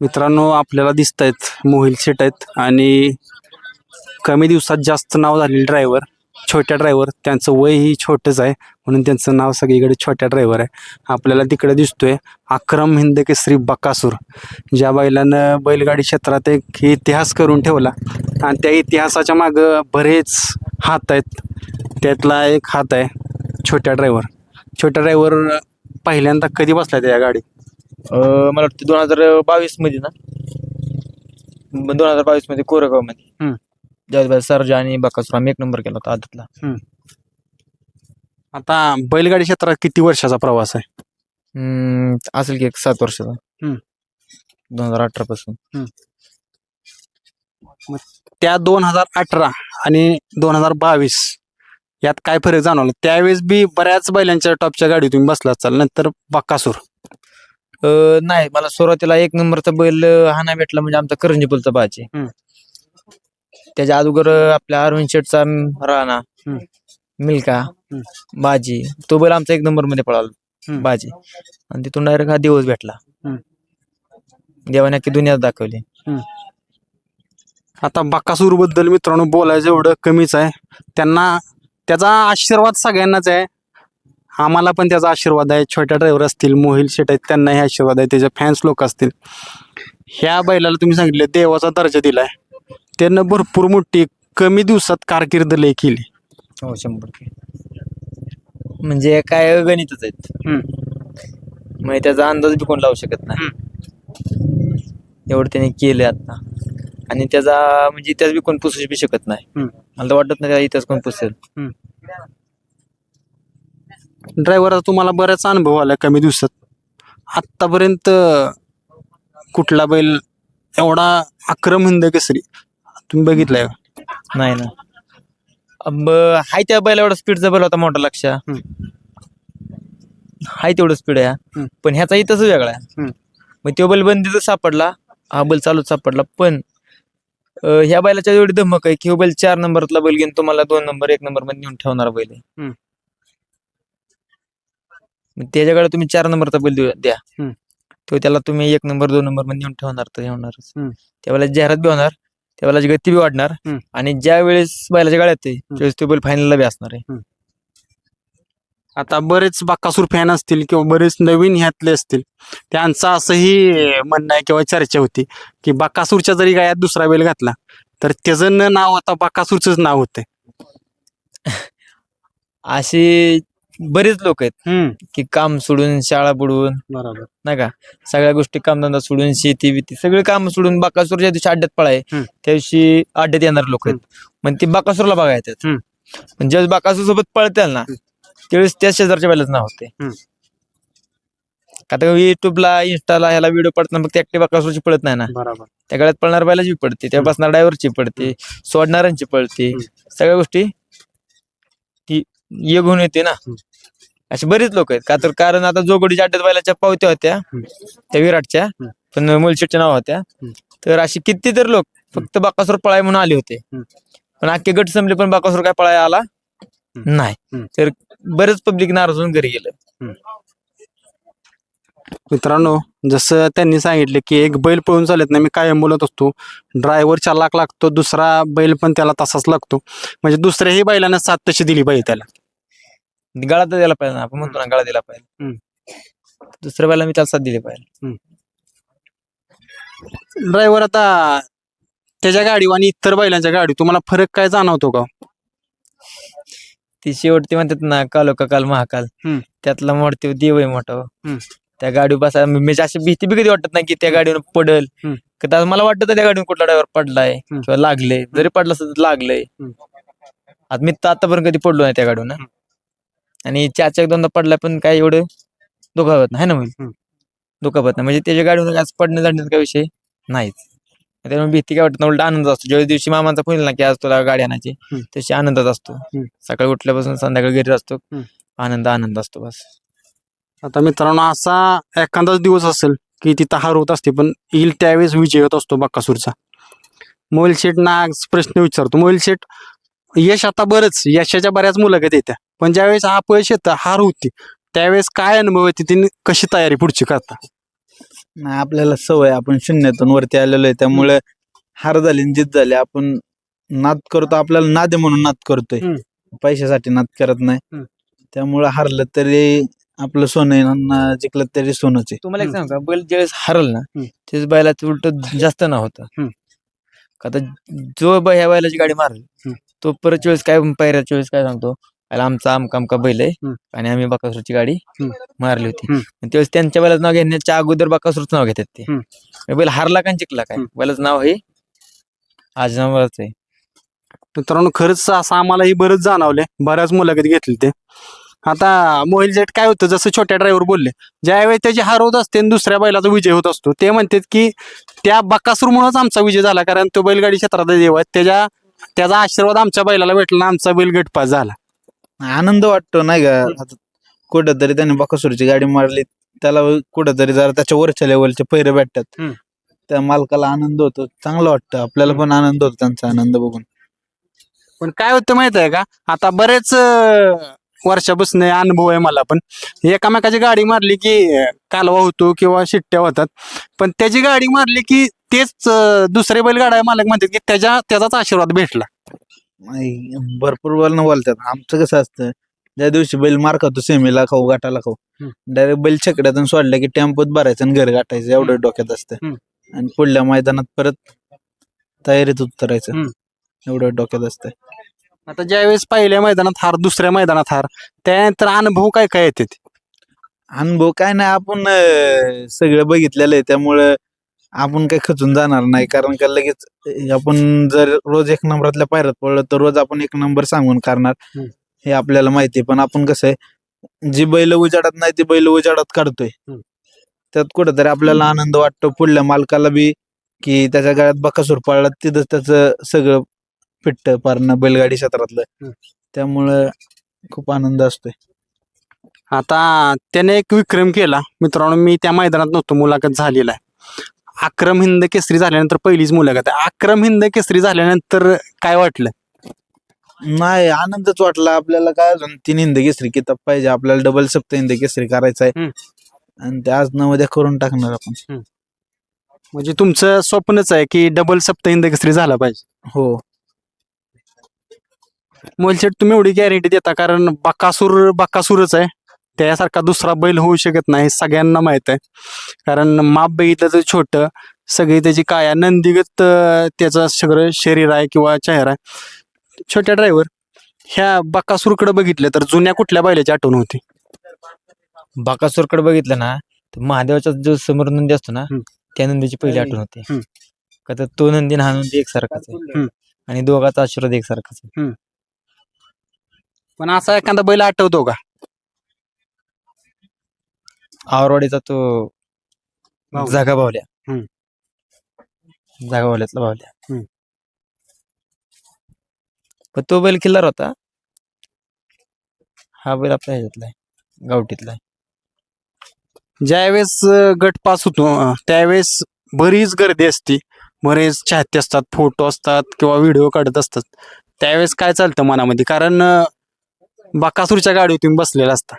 मित्रांनो आपल्याला दिसत आहेत मोहिल सेट आहेत आणि कमी दिवसात जास्त नाव झालेले ड्रायव्हर छोट्या ड्रायव्हर त्यांचं वयही छोटंच आहे. म्हणून त्यांचं नाव सगळीकडे छोट्या ड्रायव्हर आहे. आपल्याला तिकडे दिसतोय अक्रम हिंद केसरी बकासूर. ज्या बैलानं बैलगाडी क्षेत्रात एक इतिहास करून ठेवला आणि त्या इतिहासाच्या मागं बरेच हात आहेत. त्यातला एक हात आहे छोट्या ड्रायव्हर छोट्या ड्रायव्हर पहिल्यांदा कधी बसला त्या गाडीत? मला वाटतं दोन हजार बावीसमध्ये ना. दोन हजार बावीसमध्ये कोरेगावमध्ये. हम्म. ज्यावेळेस सरजा आणि बकासूर आम्ही एक नंबर केला होता आदतला. आता बैलगाडी क्षेत्रात किती वर्षाचा प्रवास आहे? हम्म, असेल की एक सात वर्षाचा. हम्म. दोन हजार अठरा पासून. त्या दोन हजार अठरा आणि दोन हजार बावीस यात काय फरक जाणवला? त्यावेळेस बी बऱ्याच बैलांच्या टॉपच्या गाडी तुम्ही बसला असाल नंतर बक्कासूर नाही मला सुरुवातीला एक नंबरचा बैल अं, हा नाही भेटला म्हणजे आमचा करंजीपूलचा बाची हम्म. त्याच्या अगोदर आपल्या अरविंद शेटचा राणा हम्म. मिल्का बाजी तो बैल आमचा एक नंबरमध्ये पळाला हम्म. बाजी आणि तिथून डायरेक्ट हा दिवस भेटला हम्म. देवाने अख्खी दुनियात दाखवली आता बक्कासूरबद्दल मित्रांनो बोलायचं एवढं कमीच आहे त्यांना त्याचा आशीर्वाद सगळ्यांनाच आहे आम्हाला पण त्याचा आशीर्वाद आहे. छोट्या ड्रायव्हर असतील मोहिल शेट आहेत त्यांनाही आशीर्वाद आहे. त्याचे फॅन्स लोक असतील. ह्या बैलाला तुम्ही सांगितले देवाचा दर्जा दिलाय. त्यानं भरपूर मोठी कमी दिवसात कारकीर्द लय केली. हो शंभर. म्हणजे काय गणितच आहेत. म्हणजे त्याचा अंदाज बी कोण लावू शकत नाही. एवढं त्याने केलं आता. आणि त्याचा म्हणजे इतिहास बी कोण पुसू बी शकत नाही. हम्म. मला तर वाटत नाही त्याचा इतिहास कोण पुसेल. ड्रायव्हरचा तुम्हाला बराच अनुभव आला कमी दिवसात आत्तापर्यंत कुठला बैल एवढा अक्रम हिंद केसरी तुम्ही बघितलाय का? नाही ना अब हाय त्या बैला एवढा स्पीडचा बैल होता मोठा लक्ष हाय तेवढं स्पीड आहे हा. हम्म. पण ह्याचा इतिहास वेगळा आहे हम्म. मग तो बैल बंदीतच सापडला हा बैल चालूच सापडला पण अं, ह्या बैलाच्या एवढी धमक आहे की ह्यो बैल चार नंबरला बैल घेऊन तुम्हाला दोन नंबर एक नंबरमध्ये नेऊन ठेवणार बैल आहे हम्म. मग त्याच्याकडे तुम्ही चार नंबरचा बैल देऊ- द्या हम्म. तो त्याला तुम्ही एक नंबर दोन नंबरमध्ये नेऊन ठेवणार तर ठेवणारच हम्म. त्यावेळेला जाहिरात बी होणार त्यावेळेला गती बी वाढणार हम्म. आणि ज्या वेळेस बैलाच्या गाड्यात आहे त्यावेळेस तो बैल फायनलला बी असणार आहे आता बरेच बाकासूर फॅन असतील किंवा बरेच नवीन ह्यातले असतील त्यांचं असंही म्हणणं आहे किंवा चर्चा होती की बाकासूरच्या जरी गायात दुसरा बैल घातला तर त्याचं न नाव आता बाकासूरच नाव होते असे बरेच लोक आहेत की काम सोडून शाळा बुडवून बरोबर. नाही का? सगळ्या गोष्टी कामधंदा सोडून शेती बिती सगळे काम सोडून बाकासूर ज्या दिवशी अड्ड्यात पळाय हम्म. त्या दिवशी अड्ड्यात येणार लोक आहेत. मग ते बाकासूरला बघा येतात हम्म. पण ज्यावेळेस बाकासूर सोबत पळतील ना त्यावेळेस त्या शेजारच्या बैलाच नाव होते हम्म. आता युट्यूबला इंस्टाला ह्याला व्हिडिओ पडताना फक्त ऍक्टिव्ह बाकासूरची पळत नाही ना. बरोबर. त्या गळ्यात पळणार बैलाची पडते त्या बसणार ड्रायव्हरची पडते सोडणाऱ्यांची पडते हम्म. सगळ्या गोष्टी ती ये घेऊन येते ना. अशी बरीच लोक आहेत. का तर कारण आता जोगडीच्या अड्ड्यात बैलाच्या पावत्या होत्या. त्या विराटच्या. पण मुलशेटच्या नाव होत्या. तर अशी किती तर लोक फक्त बाकासूर पळाय म्हणून आले होते. पण अख्खे गट संपले पण बाकासूर काय पळाय आला नाही. तर बरेच पब्लिक नाराज होऊन घरी गेलं. मित्रांनो जसं त्यांनी सांगितले की एक बैल पळून चालत नाही मी कायम बोलत असतो. ड्रायव्हर चालाक लागतो दुसरा बैल पण त्याला तसाच लागतो. म्हणजे दुसऱ्याही बैलानं साथ तशी दिली पाहिजे त्याला. गळा तर दिला पाहिजे ना. आपण म्हणतो ना गळा दिला पाहिजे. दुसऱ्या वेळेला मी त्याला साथ दिली पाहिजे. ड्रायव्हर आता त्याच्या गाडी आणि इतर बैलांच्या गाडी तुम्हाला फरक काय जाणवतो का? ती शेवटती म्हणतात ना कालो का काल महाकाल. हम्म. त्यातला मोठते देव आहे मोठा हम्म. त्या गाडी बसा म्हणजे अशी भीती बी कधी वाटत नाही की त्या गाडीवर पडल. हम्म. का त्या- मला वाटतं त्या गाडीवर कुठला ड्रायव्हर पडलाय हम्म. किंवा लागले जरी पडलं असतं तर लागलंय. हम्म. आता मी तर आतापर्यंत कधी पडलो नाही त्या गाडीवर हम्म. आणि चार एक दोनदा पडलाय पण काय एवढं दुखावत नाही ना म्हणजे हम्म. दुखावत नाही. म्हणजे त्याच्या गाडीवर आज पडणं जाण्याचा काही विषय? नाहीच. त्यामुळे भीती काय वाटत नाही उलट आनंद असतो. ज्या दिवशी मामांचा फोन ना की आज तुला गाडी आणायची हम्म. तशी आनंदात असतो. हम्म. सकाळी उठल्यापासून संध्याकाळी घरी असतो. हम्म. आनंद आनंद असतो बस. आता मित्रांनो असा एखादाच दिवस असेल की तिथं हार होत असते पण येईल त्यावेळेस विजय होत असतो बक्कासूरचा. मोबाईल शेट ना प्रश्न विचारतो. मोबाईल शेट यश आता बरंच यशाच्या बऱ्याच मुलाखत येत्या पण ज्यावेळेस अपयश येतं हार होती त्यावेळेस काय अनुभव येते तिने कशी तयारी पुढची करता नाही आपल्याला सवय आपण शून्यातून वरती आलेलो आहे त्यामुळे हार झाली आणि जीत झाली आपण नाद करतो आपल्याला नाद आहे म्हणून नाद करतोय हम्म. पैशासाठी नाद करत नाही हम्म. त्यामुळे हारलं तरी आपलं सोनं आहे ना जिंकलं तरी सोनंच आहे तुम्हाला एक हम्म. सांगू का बैल ज्यावेळेस हरल ना हम्म. तेच बैलाचं उलट जास्त ना होतं हम्म. का आता जो बै- ह्या बैलाची गाडी मारल हम्म. तो परत वेळेस काय पैऱ्याच्या वेळेस काय सांगतो "आला आमचा आमका आमका बैल आहे हम्म. आणि आम्ही बाकासूरची गाडी हम्म. मारली होती हम्म. आणि त्यावेळेस त्यांच्या बैलाचं नाव घेण्याच्या अगोदर बाकासूरचं नाव घेतात ते हम्म. बैल हारला का आणि जिंकला काय हम्म. बैलाचं नाव हे आज नावाच आहे मित्रांनो खरंच असं आम्हालाही बरंच जाणवले बऱ्याच मुलाखत घेतली ते आता मोहिल जेट काय होतं जसं छोट्या ड्रायव्हर बोलले ज्यावेळी त्याची हार होत असते आणि दुसऱ्या बैलाचा विजय होत असतो ते म्हणतात की त्या बकासूरमुळेच आमचा विजय झाला कारण तो बैलगाडी क्षेत्रात देव आहे त्याच्या त्याचा आशीर्वाद आमच्या बैलाला भेटला आणि आमचा बैल गटपास झाला. आनंद वाटतो नाही का? आता कुठंतरी त्याने बकासूरची गाडी मारली त्याला कुठंतरी जरा त्याच्या वरच्या लेवलचे पैरे भेटतात. हम्म. त्या मालकाला आनंद होतो चांगलं वाटतं. आपल्याला पण आनंद होतो त्यांचा आनंद बघून. पण काय होतं माहीत आहे का? आता बरेच अं, वर्षापासून हे अनुभव आहे मला पण. एकामेकाची गाडी मारली की अं, कालवा होतो किंवा शिट्ट्या होतात. पण त्याची गाडी मारली की तेच अं, दुसरे बैलगाडा मालक म्हणतात की त्याच्या त्याचाच आशीर्वाद भेटला. नाही, भरपूर बोलणं बोलतात. आमचं कसं असतं ज्या दिवशी बैल मार खातो सेमीला खाऊ गाठाला खाऊ हम्म. डायरेक्ट बैल छकड्यातून सोडलं की टेम्पोत भरायचं आणि घर गाठायचं एवढं डोक्यात असतं. हम्म. आणि पुढल्या मैदानात परत तयारीत उतरायचं. हम्म. एवढं डोक्यात असतं. आता ज्यावेळेस पहिल्या मैदानात हार दुसऱ्या मैदानात हार त्यानंतर अनुभव काय काय येते अनुभव काय नाही आपण अं, सगळं बघितलेलं आहे. त्यामुळं आपण काही खचून जाणार नाही. कारण का लगेच आपण जर रोज एक नंबरातल्या पायऱ्यात पडलं तर रोज आपण एक नंबर सांगून करणार. हे आपल्याला माहिती पण आपण कसं आहे जी बैल उजाडत नाही ती बैल उजाडत काढतोय. त्यात कुठेतरी आपल्याला आनंद वाटतो. पुढल्या मालकाला बी की त्याच्या गळ्यात बकासूर पडला तिथंच त्याचं सगळं फिट्ट पारणं बैलगाडी क्षेत्रातलं. त्यामुळं खूप आनंद असतोय. आता त्याने एक विक्रम केला. मित्रांनो मी त्या मैदानात नव्हतो. मुलाखत झालेला आहे. अक्रम हिंद केसरी झाल्यानंतर पहिलीच मुलाखत आहे. अक्रम हिंद केसरी झाल्यानंतर काय वाटलं? नाही आनंदच वाटला. आपल्याला काय अजून तीन हिंद केसरी किताब पाहिजे. आपल्याला डबल सप्त हिंद केसरी करायचा आहे. आणि ते आज न उद्या करून टाकणार आपण. म्हणजे तुमचं स्वप्नच आहे की डबल सप्त हिंद केसरी झाला पाहिजे. हो. मोलशेट तुम्ही एवढी गॅरंटी देता कारण बकासूर बकासूरच आहे. त्यासारखा दुसरा बैल होऊ शकत नाही हे सगळ्यांना माहीत आहे. कारण माप बघितलं तर छोटं सगळी त्याची काया नंदीगत त्याचं सगळं शरीर आहे किंवा चेहरा आहे. छोट्या ड्रायव्हर ह्या बकासूरकडे बघितलं तर जुन्या कुठल्या बैलाची आठवण होती? बाकासूरकडे बघितलं ना तर महादेवाचा जो समोर नंदी असतो ना. त्या नंदीची पहिली आठवण होते. का तर तो नंदी हा नंदी एकसारखाच आहे. आणि दोघाचा आशीर्वाद एकसारखाच आहे. पण असा एखादा बैल आठवतो का? आवरवाडीचा तो. जागा बावल्या हम्म. जागा बावल्यातला बावल्या हम्म. पण तो बैल किल्लार होता. हा बैल आपल्या ह्याच्यातला आहे गावठीतला आहे. ज्यावेळेस अं, गट पास होतो अं, त्यावेळेस बरीच गर्दी असते. बरेच चाहते असतात फोटो असतात किंवा व्हिडिओ काढत असतात. त्यावेळेस काय चालतं मनामध्ये? कारण अं, बकासूरच्या गाडीवर तुम्ही बसलेला असता.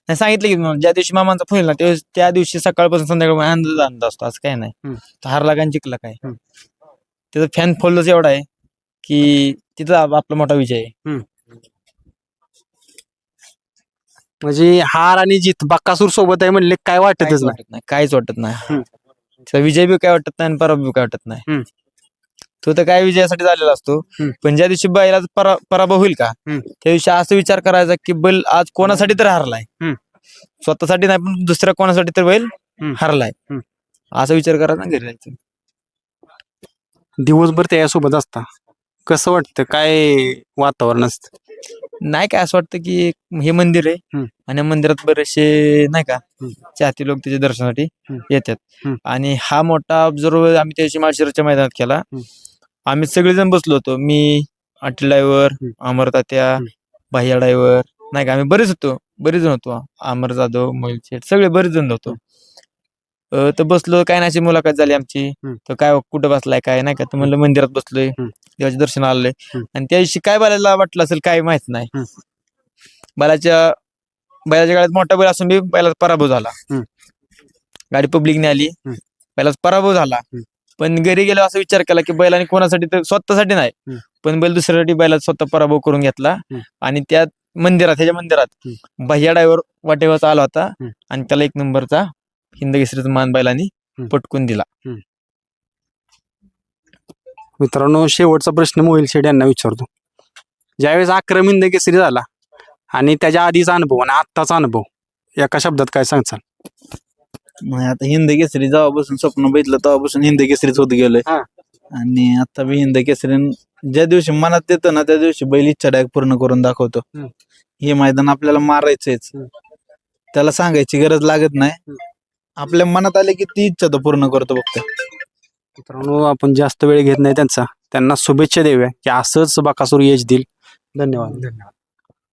नाही सांगितलं की मग ज्या दिवशी मामांचा फोन ना त्या त्या दिवशी सकाळपासून संध्याकाळ आनंद आनंद असतो असं काय नाही हम्म. तो हारला का आणि जिंकला काय हम्म. त्याचा फॅन फॉलोच एवढा आहे की तिथं आप- आपला मोठा विजय आहे म्हणजे हार आणि जीत बकासूर सोबत आहे म्हणले काय वाटतच काहीच नाही वाटत नाही काहीच वाटत नाही हम्म. त्याचा विजय बी काय वाटत नाही आणि पराभव बी काय वाटत नाही हम्म. तो तर काय विजयासाठी झालेला असतो हम्म. पण ज्या दिवशी बैला परा पराभव होईल का हम्म. त्या दिवशी असं विचार करायचा की बैल आज कोणासाठी तर हारलाय हम्म. स्वतःसाठी नाही पण दुसऱ्या कोणासाठी तर बैल हम्म. हारलाय हम्म. असा विचार करायचा आणि घरी जायचं दिवसभर त्याच्यासोबत असता कसं वाटतं काय वातावरण असतं नाही काय असं वाटतं की हे मंदिर आहे हम्म. आणि या मंदिरात बरेचसे नाही का हम्म. चाहते लोक त्याच्या दर्शनासाठी हम्म. येतात हम्म. आणि हा मोठा ऑब्झर्व आम्ही त्या दिवशी माळशिरसच्या मैदानात केला हम्म. आम्ही सगळेजण बसलो होतो मी अटल ड्रायव्हर. अमर तात्या. भाईया ड्रायव्हर नाही का आम्ही बरेच होतो बरेच जण होतो अमर जाधव मोहिल शेठ सगळे बरेच जण होतो अं, तर बसलो काय नाही अशी मुलाखत झाली आमची हम्म. तर काय कुठं बसलाय काय नाही का तर म्हणलं मंदिरात बसलोय हम्म. देवाचे दर्शन आलंय हम्म. आणि त्या दिवशी काय बालाला वाटलं असेल काय माहीत नाही. बैलाच्या बैलाच्या गाड्यात मोठा बैल असून बी बैलाचा पराभव झाला हम्म. गाडी पब्लिकने आली हम्म. बैलाचा पराभव झाला हम्म. पण घरी गेलो असं विचार केला की बैलाने कोणासाठी तर स्वतःसाठी नाही. पण बैल दुसऱ्यासाठी बैलाचा स्वतः पराभव करून घेतला. आणि त्या मंदिरात ह्याच्या मंदिरात भैया ड्रायव्हर वाटेवरचा आला होता. आणि त्याला एक नंबरचा हिंद केसरीचा मान बैलांनी. पटकून दिला मित्रांनो शेवटचा प्रश्न मोहिल शेड यांना विचारतो ज्यावेळेस अक्रम हिंद केसरी झाला आणि त्याच्या आधीचा अनुभव आणि आत्ताचा अनुभव एका शब्दात काय सांगचाल आता हिंद केसरी जेव्हापासून स्वप्न बघितलं तेव्हापासून हिंद केसरीच होत गेलोय. हा. आणि आता बी हिंद केसरी ज्या दिवशी मनात येतं ना त्या दिवशी बैल इच्छा डायरेक्ट पूर्ण करून दाखवतो. हम्म. हे मैदान आपल्याला मारायचंच हम्म. त्याला सांगायची गरज लागत नाही. आपल्या मनात आले की ती इच्छा तो पूर्ण करतो फक्त. मित्रांनो आपण जास्त वेळ घेत नाही त्यांचा. त्यांना शुभेच्छा देऊया की असंच बाकासूर यश देईल. धन्यवाद. धन्यवाद.